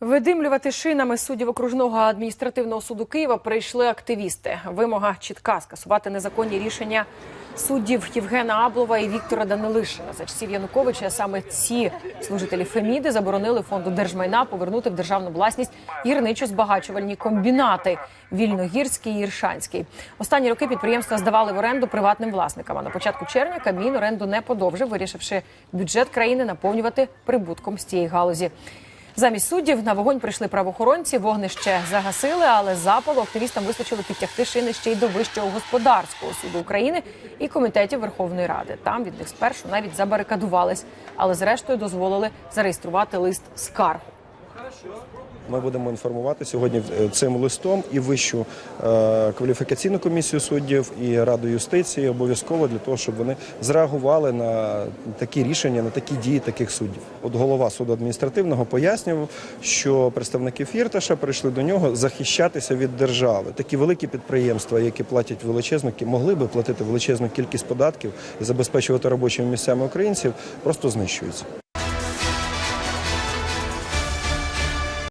Видимлювати шинами суддів окружного адміністративного суду Києва прийшли активісти. Вимога чітка скасувати незаконні рішення суддів Євгена Аблова і Віктора Данилишина. За часів Януковича саме ці служителі Феміди заборонили фонду держмайна повернути в державну власність гірничо-збагачувальні комбінати Вільногірський і Іршанський. Останні роки підприємства здавали в оренду приватним власникам. А на початку червня Кабмін оренду не подовжив, вирішивши бюджет країни наповнювати прибутком з цієї галузі. Замість суддів на вогонь прийшли правоохоронці, вогнище загасили, але запалу активістам вистачило підтягти шини ще й до вищого господарського суду України і комітетів Верховної Ради. Там від них спершу навіть забарикадувались, але зрештою дозволили зареєструвати лист скаргу. Ми будемо інформувати сьогодні е, цим листом і вищу е, кваліфікаційну комісію суддів і раду юстиції обов'язково для того, щоб вони зреагували на такі рішення, на такі дії таких суддів. От голова суду адміністративного пояснював, що представники Фірташа прийшли до нього захищатися від держави. Такі великі підприємства, які платять величезну могли би платити величезну кількість податків і забезпечувати робочими місцями українців, просто знищуються.